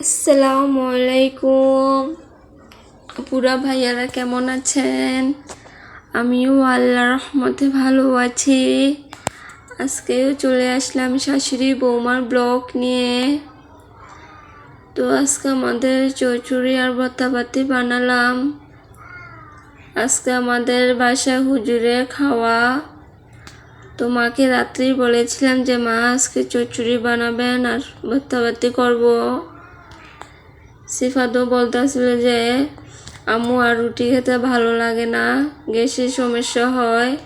আসসালামু আলাইকুম পুরা ভাইয়ারা কেমন আছেন? আমিও আল্লাহ রহমতে ভালো আছি। আজকেও চলে আসলাম শাশুড়ি বৌমার ব্লগ নিয়ে। তো আজকে আমাদের চচুরি আর ভর্তাপাতি বানালাম। আজকে আমাদের বাসায় হুজুরে খাওয়া। তো মাকে রাত্রেই বলেছিলাম যে মা আজকে চচ্চড়ি বানাবেন আর ভর্তাবাতি করব। সিফাতও বলতেছিল যে, আম্মু, আর রুটি খেতে ভালো লাগে না। গ্যাসের সমস্যা হয়,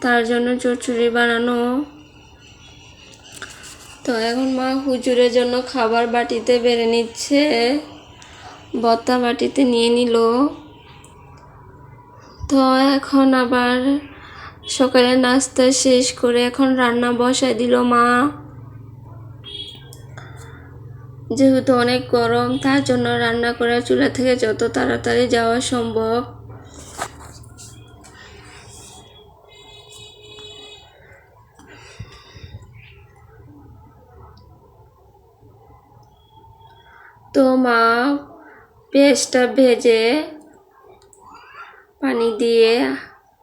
তার জন্য চচ্চড়ি বানানো। তো এখন মা হুজুরের জন্য খাবার বাটিতে বেড়ে নিচ্ছে। বত্তা বাটিতে নিয়ে নিল। তো এখন আবার সকালে নাস্তা শেষ করে এখন রান্না বসায় দিল মা। যেহেতু অনেক গরম, তার জন্য রান্না করা চুলা থেকে যত তাড়াতাড়ি যাওয়া সম্ভব। তো মা, পেঁয়াজটা ভেজে পানি দিয়ে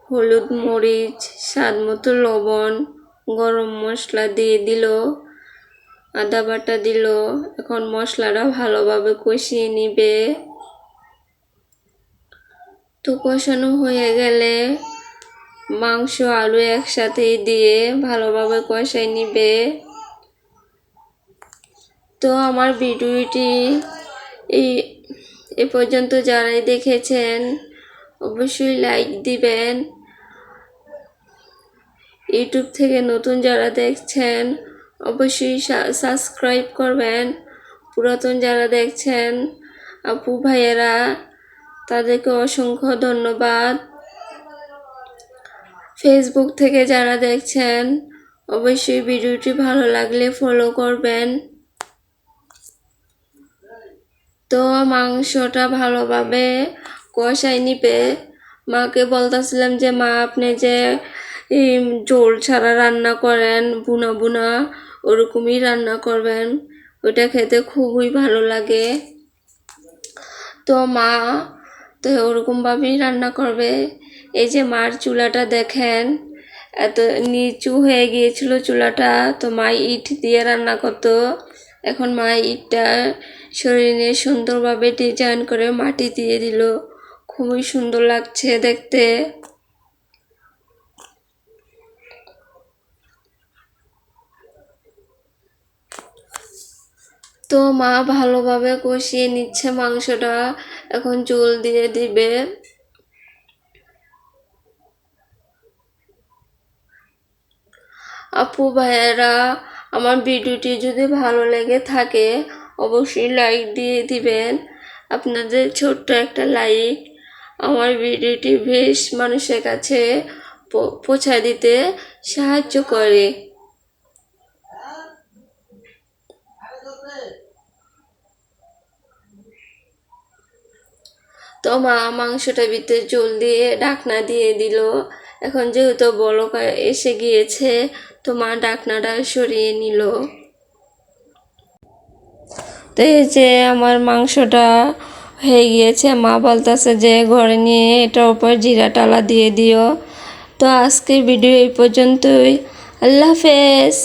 হলুদ মরিচ, স্বাদ মতো লবণ, গরম মশলা দিয়ে দিল। আদা বাটা দিল। এখন মশলাটা ভালোভাবে কষিয়ে নিবে। তো কষানো হয়ে গেলে মাংস, আলু একসাথেই দিয়ে ভালোভাবে কষাই নিবে। তো আমার ভিডিওটি এই, এ পর্যন্ত যারাই দেখেছেন, অবশ্যই লাইক দিবেন। ইউটিউব থেকে নতুন যারা দেখছেন অবশ্যই সাবস্ক্রাইব করবেন। পুরাতন যারা দেখছেন, আপু ভাইয়েরা, তাদেরকে অসংখ্য ধন্যবাদ। ফেসবুক থেকে যারা দেখছেন, অবশ্যই ভিডিওটি ভালো লাগলে ফলো করবেন। তো মাংসটা ভালোভাবে কষাই নিবে। মাকে বলতেছিলাম যে, মা, আপনি যে জোল ছাড়া রান্না করেন, বুনা বুনা ওরকমই রান্না করবেন। ওটা খেতে খুবই ভালো লাগে। তো মা, তো ওরকমভাবেই রান্না করবে। এই যে মার চুলাটা দেখেন, এত নিচু হয়ে গিয়েছিল চুলাটা, তো মা ইট দিয়ে রান্না করতো। এখন মা ইটটা শরীরে সুন্দরভাবে ডিজাইন করে মাটি দিয়ে দিল। খুবই সুন্দর লাগছে দেখতে। তো মা ভালোভাবে কষিয়ে নিচ্ছে মাংসটা। এখন জল দিয়ে দিবে। আপু ভাইয়েরা, আমার ভিডিওটি যদি ভালো লেগে থাকে, অবশ্যই লাইক দিয়ে দিবেন। আপনাদের ছোট্ট একটা লাইক আমার ভিডিওটি বেশ মানুষের কাছে পৌঁছায় দিতে সাহায্য করে। তো মা মাংসটা ভিতরে জল দিয়ে ডাকনা দিয়ে দিল। এখন যেহেতু বলক এসে গিয়েছে, তো মা ডাকনাটা সরিয়ে নিল। তো এই যে আমার মাংসটা হয়ে গিয়েছে, মা বলতেছে যে ঘরে নিয়ে এটার উপর জিরা টালা দিয়ে দিও। তো আজকের ভিডিও এই পর্যন্তই। আল্লাহ হাফেজ।